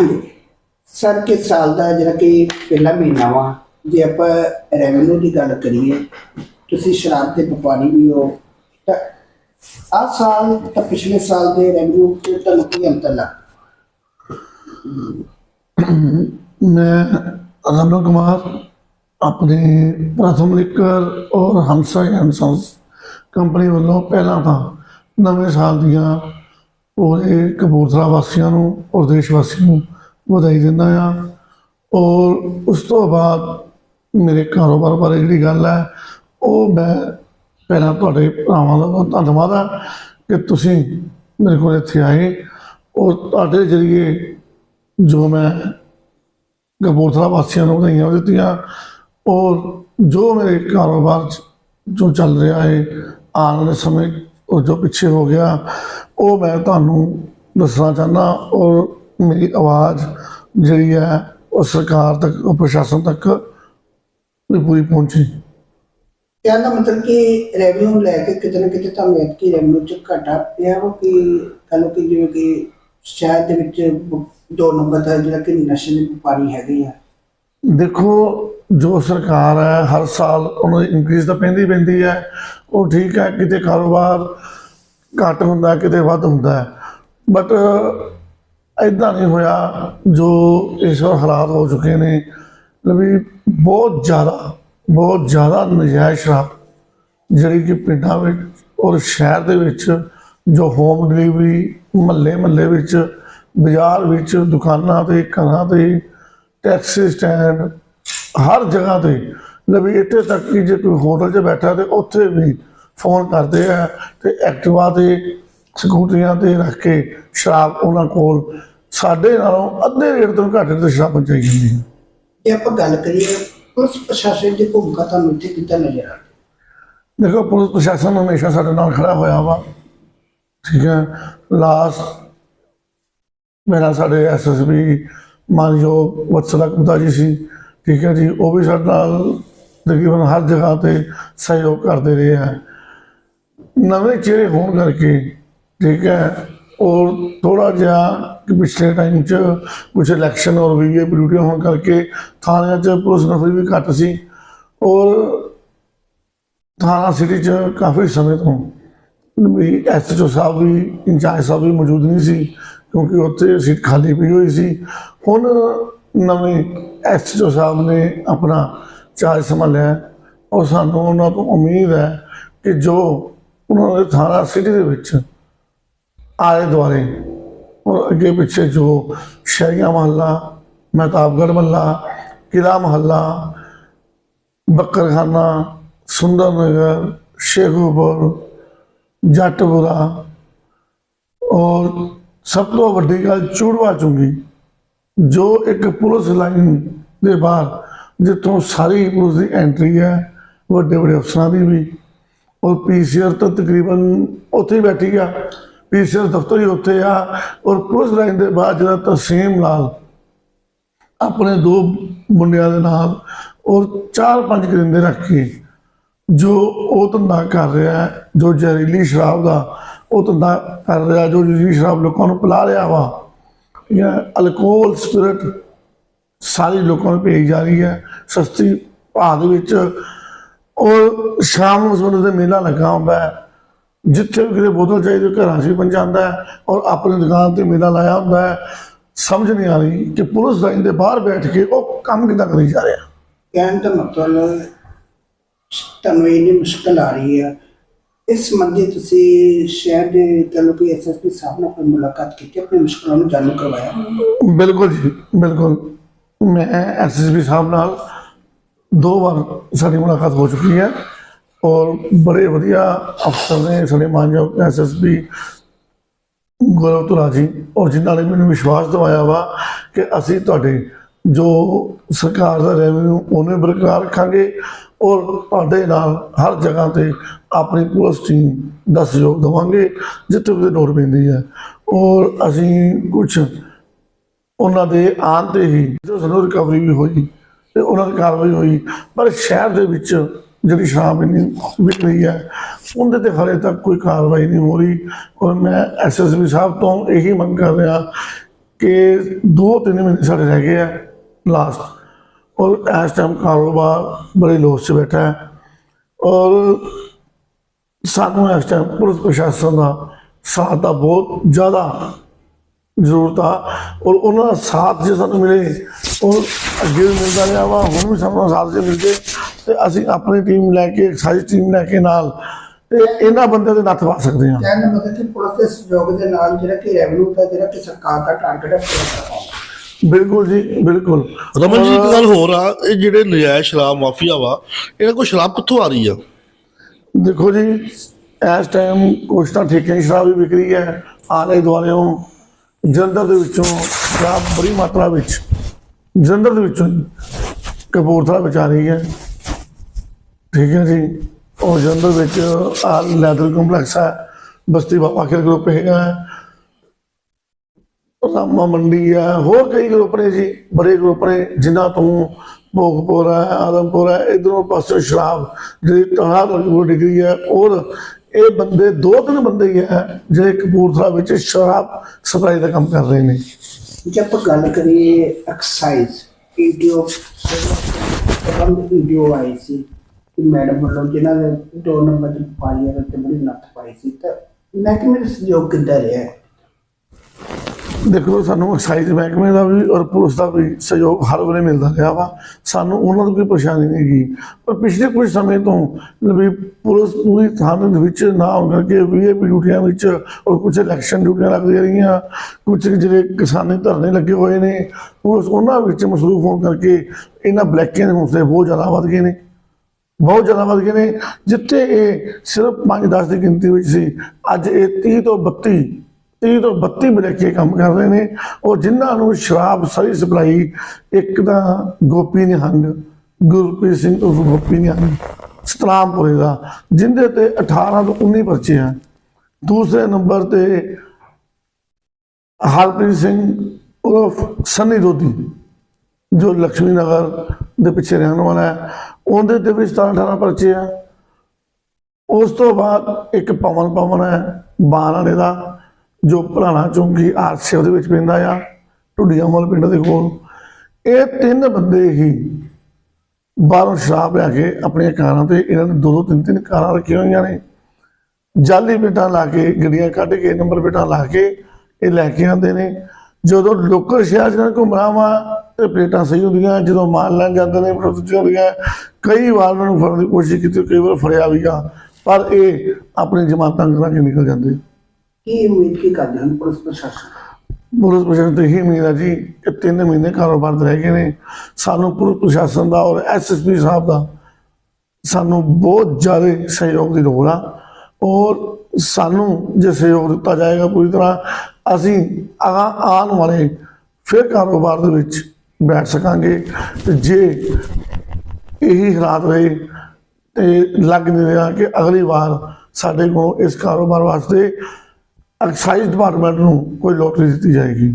ਹਾਂਜੀ। ਸਰ, ਕਿ ਸਾਲ ਦਾ ਜਿਹੜਾ ਕਿ ਪਹਿਲਾ ਮਹੀਨਾ ਵਾ, ਜੇ ਆਪਾਂ ਰੈਵਨਿਊ ਦੀ ਗੱਲ ਕਰੀਏ, ਤੁਸੀਂ ਸ਼ਰਾਬ ਦੇ ਵਪਾਰੀ ਵੀ ਹੋ, ਤਾਂ ਆ ਸਾਲ ਤਾਂ ਪਿਛਲੇ ਸਾਲ ਦੇ ਰੈਵਨਿਊ ਤੇ ਤੁਹਾਨੂੰ ਕੀ ਅੰਤਰ ਲੱਗ ਮੈਂ ਅਨੰਦ ਕੁਮਾਰ, ਆਪਣੇ ਪ੍ਰਥਮ ਲਿਕਰ ਔਰ ਹਮਸਾ ਹਮਸਾਸ ਕੰਪਨੀ ਵੱਲੋਂ ਪਹਿਲਾਂ ਤਾਂ ਨਵੇਂ ਸਾਲ ਦੀਆਂ ਪੂਰੇ ਕਪੂਰਥਲਾ ਵਾਸੀਆਂ ਨੂੰ ਔਰ ਦੇਸ਼ ਵਾਸੀਆਂ ਨੂੰ ਵਧਾਈ ਦਿੰਦਾ ਆ ਔਰ ਉਸ ਤੋਂ ਬਾਅਦ ਮੇਰੇ ਕਾਰੋਬਾਰ ਬਾਰੇ ਜਿਹੜੀ ਗੱਲ ਹੈ, ਉਹ ਮੈਂ ਪਹਿਲਾਂ ਤੁਹਾਡੇ ਭਰਾਵਾਂ ਦਾ ਬਹੁਤ ਧੰਨਵਾਦ ਆ ਕਿ ਤੁਸੀਂ ਮੇਰੇ ਕੋਲ ਇੱਥੇ ਆਏ। ਔਰ ਤੁਹਾਡੇ ਜ਼ਰੀਏ ਜੋ ਮੈਂ ਕਪੂਰਥਲਾ ਵਾਸੀਆਂ ਨੂੰ ਵਧਾਈਆਂ ਦਿੱਤੀਆਂ। ਔਰ ਜੋ ਮੇਰੇ ਕਾਰੋਬਾਰ 'ਚ ਜੋ ਚੱਲ ਰਿਹਾ ਹੈ ਆਉਣ ਵਾਲੇ ਸਮੇਂ, ਉਹ ਜੋ ਪਿੱਛੇ ਹੋ ਗਿਆ, ਉਹ ਮੈਂ ਤੁਹਾਨੂੰ ਦੱਸਣਾ ਚਾਹੁੰਦਾ। ਔਰ ਮੇਰੀ ਆਵਾਜ਼ ਜਿਹੜੀ ਹੈ ਉਹ ਸਰਕਾਰ ਤੱਕ ਉਹ ਪ੍ਰਸ਼ਾਸਨ ਤੱਕ ਵੀ ਪੂਰੀ ਪਹੁੰਚੀ। ਕਹਿਣ ਦਾ ਮਤਲਬ ਕਿ ਰੈਵਨਿਊ ਲੈ ਕੇ ਕਿਤੇ ਨਾ ਕਿਤੇ ਤੁਹਾਨੂੰ ਐਤਕੀ ਰੈਵਨਿਊ ਚ ਘਾਟਾ ਪਿਆ ਵਾ ਕਿ ਕਹ ਲਓ ਕਿ ਜਿਵੇਂ ਕਿ ਸ਼ਹਿਰ ਦੇ ਵਿੱਚ ਦੋ ਨੰਬਰ ਦਾ ਜਿਹੜਾ ਕਿ ਨਸ਼ੇ ਦੇ ਵਪਾਰੀ ਹੈਗੇ ਆ। ਦੇਖੋ ਜੋ ਸਰਕਾਰ ਹੈ ਹਰ ਸਾਲ ਉਹਨਾਂ ਦੀ ਇਨਕਰੀਜ਼ ਤਾਂ ਪੈਂਦੀ ਪੈਂਦੀ ਹੈ। ਉਹ ਠੀਕ ਹੈ ਕਿਤੇ ਕਾਰੋਬਾਰ ਘੱਟ ਹੁੰਦਾ ਕਿਤੇ ਵੱਧ ਹੁੰਦਾ ਬਟ ਐਦਾਂ ਨਹੀਂ ਹੋਇਆ ਜੋ ਇਸ ਵਾਰ ਹਾਲਾਤ ਹੋ ਚੁੱਕੇ ਨੇ। ਵੀ ਬਹੁਤ ਜ਼ਿਆਦਾ ਬਹੁਤ ਜ਼ਿਆਦਾ ਨਜਾਇਜ਼ ਸ਼ਰਾਬ ਜਿਹੜੀ ਕਿ ਪਿੰਡਾਂ ਵਿੱਚ ਔਰ ਸ਼ਹਿਰ ਦੇ ਵਿੱਚ ਜੋ ਹੋਮ ਡਿਲੀਵਰੀ ਮਹੱਲੇ ਮਹੱਲੇ ਵਿੱਚ, ਬਾਜ਼ਾਰ ਵਿੱਚ, ਦੁਕਾਨਾਂ ਤੇ, ਘਰਾਂ ਤੇ ਟੈਕਸੀ ਸਟੈਂਡ ਹਰ ਜਗ੍ਹਾ ਤੇ ਲਵੀ ਇੱਥੇ ਤੱਕ ਕਿ ਜੇ ਕੋਈ ਹੋਟਲ 'ਚ ਬੈਠਾ ਤੇ ਉੱਥੇ ਵੀ ਫੋਨ ਕਰਦੇ ਆ ਤੇ ਐਕਟਿਵਾ ਤੇ ਸਕੂਟਰੀਆਂ ਤੇ ਰੱਖ ਕੇ ਸ਼ਰਾਬ ਉਹਨਾਂ ਕੋਲ ਸਾਡੇ ਨਾਲੋਂ ਅੱਧੇ ਰੇਟ ਤੋਂ ਘੱਟ ਤੇ ਸ਼ਰਾਬ ਪਹੁੰਚਾਈ ਜਾਂਦੀ ਹੈ ਜੇ ਆਪਾਂ ਗੱਲ ਕਰੀਏ ਪੁਲਿਸ ਪ੍ਰਸ਼ਾਸਨ ਦੀ ਭੂਮਿਕਾ ਤੁਹਾਨੂੰ ਇੱਥੇ ਕਿੱਦਾਂ ਨਜ਼ਰ ਆ ਰਹੀ? ਦੇਖੋ ਪੁਲਿਸ ਪ੍ਰਸ਼ਾਸਨ ਹਮੇਸ਼ਾ ਸਾਡੇ ਨਾਲ ਖੜਾ ਹੋਇਆ ਵਾ। ਠੀਕ ਹੈ। ਲਾਸਟ ਮੇਰਾ ਸਾਡੇ ਐਸਐਸਬੀ ਮਾਨਯੋਗ ਵਤਸਲਾ ਗੁਪਤਾ ਜੀ ਸੀ। ਠੀਕ ਹੈ ਜੀ ਉਹ ਵੀ ਸਾਡੇ ਨਾਲ ਤਕਰੀਬਨ ਹਰ ਜਗ੍ਹਾ ਤੇ ਸਹਿਯੋਗ ਕਰਦੇ ਰਹੇ ਹੈ ਨਵੇਂ ਚਿਹਰੇ ਹੋਣ ਕਰਕੇ ਠੀਕ ਹੈ ਔਰ ਥੋੜਾ ਜਿਹਾ ਕਿ ਪਿਛਲੇ ਟਾਈਮ 'ਚ ਕੁਝ ਇਲੈਕਸ਼ਨ ਔਰ ਵੀਏ ਡਿਊਟੀਆਂ ਹੋਣ ਕਰਕੇ ਥਾਣਿਆਂ 'ਚ ਪੁਲਿਸ ਨਫਰੀ ਵੀ ਘੱਟ ਸੀ ਔਰ ਥਾਣਾ ਸਿਟੀ 'ਚ ਕਾਫੀ ਸਮੇਂ ਤੋਂ ਵੀ ਐਸਐਚਓ ਸਾਹਿਬ ਵੀ, ਇੰਚਾਰਜ ਸਾਹਿਬ ਵੀ ਮੌਜੂਦ ਨਹੀਂ ਸੀ ਕਿਉਂਕਿ ਉੱਥੇ ਸੀਟ ਖਾਲੀ ਪਈ ਹੋਈ ਸੀ। ਹੁਣ ਨਵੇਂ ਐਸਐਚਓ ਸਾਹਿਬ ਨੇ ਆਪਣਾ ਚਾਰਜ ਸੰਭਾਲਿਆ ਔਰ ਸਾਨੂੰ ਉਹਨਾਂ ਤੋਂ ਉਮੀਦ ਹੈ ਕਿ ਜੋ ਉਹਨਾਂ ਦੇ ਥਾਣਾ ਸਿਟੀ ਦੇ ਵਿੱਚ ਆਲੇ ਦੁਆਲੇ ਔਰ ਅੱਗੇ ਪਿੱਛੇ ਜੋ ਸ਼ਹਿਰੀਆਂ ਮਹੱਲਾ, ਮਹਿਤਾਬਗੜ੍ਹ ਮਹੱਲਾ ਕਿਲਾ ਮਹੱਲਾ, ਬੱਕਰਖਾਨਾ ਸੁੰਦਰ ਨਗਰ ਸ਼ੇਖੂਪੁਰ, ਜੱਟਪੁਰਾ ਔਰ ਸਭ ਤੋਂ ਵੱਡੀ ਗੱਲ ਚੂੜਵਾ ਚੁੰਗੀ, ਜੋ ਇੱਕ ਪੁਲਿਸ ਲਾਈਨ ਦੇ ਬਾਹਰ ਜਿੱਥੋਂ ਸਾਰੀ ਪੁਲਿਸ ਦੀ ਐਂਟਰੀ ਹੈ ਵੱਡੇ ਵੱਡੇ ਅਫਸਰਾਂ ਦੀ ਵੀ ਔਰ ਪੀਸੀਆਰ ਤਾਂ ਤਕਰੀਬਨ ਉੱਥੇ ਹੀ ਬੈਠੀ ਆ। ਪੀਸੀਆਰ ਦਫ਼ਤਰ ਹੀ ਉੱਥੇ ਆ ਔਰ ਪੁਲਿਸ ਲਾਈਨ ਦੇ ਬਾਅਦ ਜਿਹੜਾ ਤਸੀਮ ਲਾਲ, ਆਪਣੇ ਦੋ ਮੁੰਡਿਆਂ ਦੇ ਨਾਲ ਔਰ ਚਾਰ ਪੰਜ ਕਰਿੰਦੇ ਰੱਖ ਕੇ ਜੋ ਉਹ ਧੰਦਾ ਕਰ ਰਿਹਾ ਜੋ ਜ਼ਹਿਰੀਲੀ ਸ਼ਰਾਬ ਦਾ ਉਹ ਧੰਦਾ ਕਰ ਰਿਹਾ, ਜੋ ਜ਼ਹਿਰੀਲੀ ਸ਼ਰਾਬ ਲੋਕਾਂ ਨੂੰ ਪਿਲਾ ਰਿਹਾ ਵਾ। ਜਾਂ ਅਲਕੋਹਲ ਸਪਿਰਟ ਸਾਰੀ ਲੋਕਾਂ ਨੂੰ ਭੇਜੀ ਜਾ ਰਹੀ ਹੈ, ਸਸਤੀ ਭਾਅ ਦੇ ਵਿੱਚ ਔਰ ਸ਼ਾਮ ਨੂੰ ਉਸ ਵੇਲੇ ਤੇ ਮੇਲਾ ਲੱਗਾ ਹੁੰਦਾ ਹੈ। ਜਿੱਥੇ ਵੀ ਕਿਤੇ ਬੋਤਲ ਚਾਹੀਦੀ ਘਰਾਂ 'ਚ ਵੀ ਹੈ ਔਰ ਆਪਣੀ ਦੁਕਾਨ ਤੇ ਮੇਲਾ ਲਾਇਆ ਹੁੰਦਾ ਹੈ। ਸਮਝ ਨਹੀਂ ਆ ਰਹੀ ਕਿ ਪੁਲਿਸ ਲਾਈਨ ਦੇ ਬਾਹਰ ਬੈਠ ਕੇ ਉਹ ਕੰਮ ਕਿੱਦਾਂ ਕਰੀ ਜਾ ਰਿਹਾ। ਕਹਿਣ ਦਾ ਮਤਲਬ ਤੁਹਾਨੂੰ ਇੰਨੀ ਮੁਸ਼ਕਲ ਆ ਰਹੀ ਹੈ। ਇਸ ਸੰਬੰਧੀ ਤੁਸੀਂ ਸ਼ਹਿਰ ਦੇ ਕਿ ਐਸਐਸਪੀ ਸਾਹਿਬ ਨਾਲ ਕੋਈ ਮੁਲਾਕਾਤ ਕੀਤੀ ਆਪਣੀ ਮੁਸ਼ਕਲਾਂ ਨੂੰ ਜਾਣੂ ਕਰਵਾਇਆ। ਬਿਲਕੁਲ ਜੀ ਬਿਲਕੁਲ। ਮੈਂ ਐਸਐਸਪੀ ਸਾਹਿਬ ਨਾਲ ਦੋ ਵਾਰ ਸਾਡੀ ਮੁਲਾਕਾਤ ਹੋ ਚੁੱਕੀ ਹੈ। ਔਰ ਬੜੇ ਵਧੀਆ ਅਫਸਰ ਨੇ ਸਾਡੇ ਮਾਨਯੋਗ ਐਸਐਸਪੀ ਗੌਰਵ ਤੁਰਾ ਜੀ। ਔਰ ਜਿਨ੍ਹਾਂ ਨੇ ਮੈਨੂੰ ਵਿਸ਼ਵਾਸ ਦਿਵਾਇਆ ਵਾ ਕਿ ਅਸੀਂ ਤੁਹਾਡੇ ਜੋ ਸਰਕਾਰ ਦਾ ਰੈਵਨਿਊ ਉਹਨੇ ਬਰਕਰਾਰ ਰੱਖਾਂਗੇ ਔਰ ਤੁਹਾਡੇ ਨਾਲ ਹਰ ਜਗ੍ਹਾ ਤੇ ਆਪਣੀ ਪੁਲਿਸ ਟੀਮ ਦਾ ਸਹਿਯੋਗ ਦੇਵਾਂਗੇ, ਜਿੱਥੇ ਵੀ ਲੋੜ ਪੈਂਦੀ ਹੈ। ਔਰ ਅਸੀਂ ਕੁਝ ਉਹਨਾਂ ਦੇ ਆਉਣ ਤੇ ਹੀ ਜਦੋਂ ਸਾਨੂੰ ਰਿਕਵਰੀ ਵੀ ਹੋਈ ਤੇ ਉਹਨਾਂ ਦੀ ਕਾਰਵਾਈ ਹੋਈ, ਪਰ ਸ਼ਹਿਰ ਦੇ ਵਿੱਚ ਜਿਹੜੀ ਸ਼ਰਾਬ ਇੰਨੀ ਵਿਕ ਰਹੀ ਹੈ, ਉਹਦੇ ਤੇ ਹਾਲੇ ਤੱਕ ਕੋਈ ਕਾਰਵਾਈ ਨਹੀਂ ਹੋ ਰਹੀ। ਔਰ ਮੈਂ ਐਸਐਸਬੀ ਸਾਹਿਬ ਤੋਂ ਇਹੀ ਮੰਗ ਕਰ ਰਿਹਾ ਕਿ 2-3 ਮਹੀਨੇ ਸਾਡੇ ਰਹਿ ਗਏ ਆ ਲਾਸਟ ਔਰ ਇਸ ਟਾਈਮ ਕਾਰੋਬਾਰ ਬੜੇ ਲੋਸ 'ਚ ਬੈਠਾ ਹੈ। ਔਰ ਸਾਨੂੰ ਇਸ ਟਾਈਮ ਪੁਲਿਸ ਪ੍ਰਸ਼ਾਸਨ ਦਾ ਸਾਥ ਦਾ ਬਹੁਤ ਜ਼ਿਆਦਾ ਜ਼ਰੂਰਤ ਆ। ਔਰ ਉਹਨਾਂ ਦਾ ਸਾਥ ਜੇ ਸਾਨੂੰ ਮਿਲੇ ਉਹ ਅੱਗੇ ਵੀ ਮਿਲਦਾ ਰਿਹਾ ਵਾ ਹੁਣ ਵੀ ਸਾਨੂੰ ਸਾਥ ਜੇ ਮਿਲ ਜੇ ਤੇ ਅਸੀਂ ਆਪਣੀ ਟੀਮ ਲੈ ਕੇ ਸਾਰੀ ਟੀਮ ਲੈ ਕੇ ਨਾਲ ਤੇ ਇਹਨਾਂ ਬੰਦਿਆਂ ਦੇ ਨੱਥ ਪਾ ਸਕਦੇ ਹਾਂ। ਕਹਿਣ ਦਾ ਮਤਲਬ ਕਿ ਪੁਲਿਸ ਦੇ ਸਹਿਯੋਗ ਦੇ ਨਾਲ ਜਿਹੜਾ ਕਿ ਰੈਵਨਿਊ ਦਾ ਜਿਹੜਾ ਕਿ ਸਰਕਾਰ ਦਾ ਟਾਰਗੇਟ ਹੈ ਪੂਰਾ ਕਰਵਾਉਣਾ ਬਿਲਕੁਲ ਜੀ ਬਿਲਕੁਲ। ਰਮਨ ਜੀ ਇੱਕ ਗੱਲ ਹੋਰ ਆ ਇਹ ਜਿਹੜੇ ਨਜਾਇਜ਼ ਸ਼ਰਾਬ ਮਾਫੀਆ ਵਾ ਇਹਨਾਂ ਕੋਲ ਸ਼ਰਾਬ ਕਿੱਥੋਂ ਆ ਰਹੀ ਆ? ਦੇਖੋ ਜੀ ਇਸ ਟਾਈਮ ਕੁਛ ਤਾਂ ਠੇਕੇ ਦੀ ਸ਼ਰਾਬ ਵੀ ਵਿਕ ਰਹੀ ਹੈ ਆਲੇ ਦੁਆਲਿਓਂ ਜਲੰਧਰ ਦੇ ਵਿੱਚੋਂ ਸ਼ਰਾਬ ਬੜੀ ਮਾਤਰਾ ਵਿੱਚ, ਜਲੰਧਰ ਦੇ ਵਿੱਚੋਂ ਕਪੂਰਥਲਾ ਵਿੱਚ ਆ ਰਹੀ ਹੈ। ਠੀਕ ਹੈ ਜੀ। ਉਹ ਜਲੰਧਰ ਵਿੱਚ ਆ ਲੈਦਰ ਕੰਪਲੈਕਸ ਹੈ। ਬਸਤੀ ਬਾਬਾ ਖੇਲ ਗਰੁੱਪ ਹੈਗਾ ਰਾਮਾ ਮੰਡੀ ਹੈ। ਹੋਰ ਕਈ ਗਰੁੱਪ ਨੇ ਜੀ। ਬੜੇ ਗਰੁੱਪ ਨੇ ਜਿਨ੍ਹਾਂ ਤੋਂ ਭੋਗਪੁਰ ਹੈ, ਆਦਮਪੁਰ ਹੈ। ਇਧਰੋਂ ਪਾਸੇ ਸ਼ਰਾਬ, ਜਿਹੜੀ ਤਹਾਰ ਡਿਗਰੀ ਹੈ। ਔਰ ਇਹ ਬੰਦੇ ਦੋ ਤਿੰਨ ਬੰਦੇ ਹੀ ਹੈ ਜਿਹੜੇ ਕਪੂਰਥਲਾ ਵਿੱਚ ਸ਼ਰਾਬ ਸਪਲਾਈ ਦਾ ਕੰਮ ਕਰ ਰਹੇ ਨੇ। ਜੇ ਆਪਾਂ ਗੱਲ ਕਰੀਏ ਐਕਸਾਈਜ਼ ਵੀਡੀਓ ਪ੍ਰਬੰਧ ਵੀਡੀਓ ਆਈ ਸੀ ਕਿ ਮੈਡਮ ਵੱਲੋਂ ਜਿਹਨਾਂ ਦੇ ਦੋ ਨੰਬਰ ਦੀ ਪਾਈ ਹੈ ਤੇ ਬੜੀ ਨੱਥ ਪਾਈ ਸੀ, ਤਾਂ ਮੈਂ ਕਿ ਮੇਰੇ ਸਹਿਯੋਗ ਕਿੱਦਾਂ ਰਿਹਾ? ਦੇਖੋ ਸਾਨੂੰ ਐਕਸਾਈਜ਼ ਮਹਿਕਮੇ ਦਾ ਵੀ ਔਰ ਪੁਲਿਸ ਦਾ ਵੀ ਸਹਿਯੋਗ ਹਰ ਵੇਲੇ ਮਿਲਦਾ ਰਿਹਾ ਵਾ। ਸਾਨੂੰ ਉਹਨਾਂ ਤੋਂ ਕੋਈ ਪਰੇਸ਼ਾਨੀ ਨਹੀਂ ਹੈਗੀ। ਪਰ ਪਿਛਲੇ ਕੁਝ ਸਮੇਂ ਤੋਂ ਵੀ ਪੁਲਿਸ ਪੂਰੀ ਥਾਣੇ ਦੇ ਵਿੱਚ ਨਾ ਹੋਣ ਕਰਕੇ ਵੀਆਈਪੀ ਡਿਊਟੀਆਂ ਵਿੱਚ ਔਰ ਕੁਝ ਇਲੈਕਸ਼ਨ ਡਿਊਟੀਆਂ ਲੱਗਦੀਆਂ ਰਹੀਆਂ। ਕੁਝ ਜਿਹੜੇ ਕਿਸਾਨੀ ਧਰਨੇ ਲੱਗੇ ਹੋਏ ਨੇ, ਪੁਲਿਸ ਉਹਨਾਂ ਵਿੱਚ ਮਸਰੂਫ ਹੋਣ ਕਰਕੇ ਇਹਨਾਂ ਬਲੈਕਾਂ ਦੇ ਹੌਸਲੇ ਬਹੁਤ ਜ਼ਿਆਦਾ ਵੱਧ ਗਏ ਨੇ। ਬਹੁਤ ਜ਼ਿਆਦਾ ਵੱਧ ਗਏ ਨੇ। ਜਿੱਥੇ ਇਹ ਸਿਰਫ 5-10 ਦੀ ਗਿਣਤੀ ਵਿੱਚ ਸੀ, ਅੱਜ ਇਹ 30 ਤੋਂ 32 30 ਤੋਂ 32 ਬਲੈਕੇ ਕੰਮ ਕਰ ਰਹੇ ਨੇ। ਉਹ ਜਿਨ੍ਹਾਂ ਨੂੰ ਸ਼ਰਾਬ ਸਹੀ ਸਪਲਾਈ, ਇੱਕ ਤਾਂ ਗੋਪੀ ਨਿਹੰਗ ਗੁਰਪ੍ਰੀਤ ਸਿੰਘ ਉਰਫ ਗੋਪੀ ਨਿਹੰਗ ਸਤਰਾਮਪੁਰੇ ਦਾ, ਜਿੰਦੇ ਤੇ 18 ਤੋਂ 19 ਪਰਚੇ ਆ। ਦੂਸਰੇ ਨੰਬਰ ਤੇ ਹਰਪ੍ਰੀਤ ਸਿੰਘ ਉਰਫ ਸੰਨੀ ਦੋਦੀ ਜੋ ਲక్ష్ਮੀ ਨਗਰ ਦੇ ਪਿੱਛੇ ਰਹਿਣ ਵਾਲਾ ਹੈ। ਉਹਦੇ ਤੇ ਵੀ 17 18 ਪਰਚੇ ਆ। ਉਸ ਤੋਂ ਬਾਅਦ ਇੱਕ ਪਵਨ ਪਵਨ ਹੈ ਬਾਣ ਵਾਲੇ ਦਾ। ਜੋ ਭਲਾਣਾ ਚੌਂਕੀ ਆਰਸੇ ਉਹਦੇ ਵਿੱਚ ਪੈਂਦਾ ਆ, ਢੁੱਡੀਆਂ ਮਲ ਪਿੰਡ ਦੇ ਕੋਲ। ਇਹ ਤਿੰਨ ਬੰਦੇ ਹੀ ਬਾਹਰੋਂ ਸ਼ਰਾਬ ਲਿਆ ਕੇ ਆਪਣੀਆਂ ਕਾਰਾਂ ਤੇ ਇਹਨਾਂ ਨੇ ਦੋ ਦੋ ਤਿੰਨ ਤਿੰਨ ਕਾਰਾਂ ਰੱਖੀਆਂ ਹੋਈਆਂ ਨੇ। ਜਾਲੀ ਪਲੇਟਾਂ ਲਾ ਕੇ, ਗੱਡੀਆਂ ਕੱਢ ਕੇ, ਨੰਬਰ ਪਲੇਟਾਂ ਲਾ ਕੇ ਇਹ ਲੈ ਕੇ ਆਉਂਦੇ ਨੇ। ਜਦੋਂ ਲੋਕਲ ਸ਼ਹਿਰ ਚ ਘੁੰਮਣਾ ਵਾ, ਤੇ ਪਲੇਟਾਂ ਸਹੀ ਹੁੰਦੀਆਂ, ਜਦੋਂ ਮਾਲ ਲੈਣ ਜਾਂਦੇ ਨੇ ਪਲੇਟਾਂ ਹੁੰਦੀਆਂ। ਕਈ ਵਾਰ ਉਹਨਾਂ ਨੂੰ ਫੜਨ ਦੀ ਕੋਸ਼ਿਸ਼ ਕੀਤੀ, ਕਈ ਵਾਰ ਫੜਿਆ ਵੀ ਆ, ਪਰ ਇਹ ਆਪਣੀ ਜਮਾਤਾਂ ਕਰਾ ਕੇ ਨਿਕਲ ਜਾਂਦੇ। ਕੀ ਉਮੀਦ, ਕੀ ਕਰਦੇ ਹਨ ਪੁਲਿਸ ਪ੍ਰਸ਼ਾਸਨ? ਪੁਲਿਸ ਪ੍ਰਸ਼ਾਸਨ ਤੋਂ ਇਹੀ ਉਮੀਦ ਹੈ ਜੀ ਕਿ ਤਿੰਨ ਮਹੀਨੇ ਕਾਰੋਬਾਰ ਦੇ ਰਹਿ ਗਏ ਨੇ। ਸਾਨੂੰ ਪੁਲਿਸ ਪ੍ਰਸ਼ਾਸਨ ਦਾ ਔਰ ਐਸਐਸਪੀ ਸਾਹਿਬ ਦਾ ਸਾਨੂੰ ਬਹੁਤ ਜ਼ਿਆਦਾ ਸਹਿਯੋਗ ਦੀ ਲੋੜ ਆ ਔਰ ਸਾਨੂੰ ਜੇ ਸਹਿਯੋਗ ਦਿੱਤਾ ਜਾਏਗਾ ਪੂਰੀ ਤਰ੍ਹਾਂ, ਅਸੀਂ ਅਗਾਂਹ ਆਉਣ ਵਾਲੇ ਫਿਰ ਕਾਰੋਬਾਰ ਦੇ ਵਿੱਚ ਬੈਠ ਸਕਾਂਗੇ ਤੇ ਜੇ ਇਹੀ ਹਾਲਾਤ ਰਹੇ ਤੇ ਲੱਗ ਨਹੀਂ ਰਿਹਾ ਕਿ ਅਗਲੀ ਵਾਰ ਸਾਡੇ ਕੋਲ ਇਸ ਕਾਰੋਬਾਰ ਵਾਸਤੇ ਐਕਸਾਈਜ਼ ਡਿਪਾਰਟਮੈਂਟ ਨੂੰ ਕੋਈ ਲੋਟਰੀ ਦਿੱਤੀ ਜਾਏਗੀ।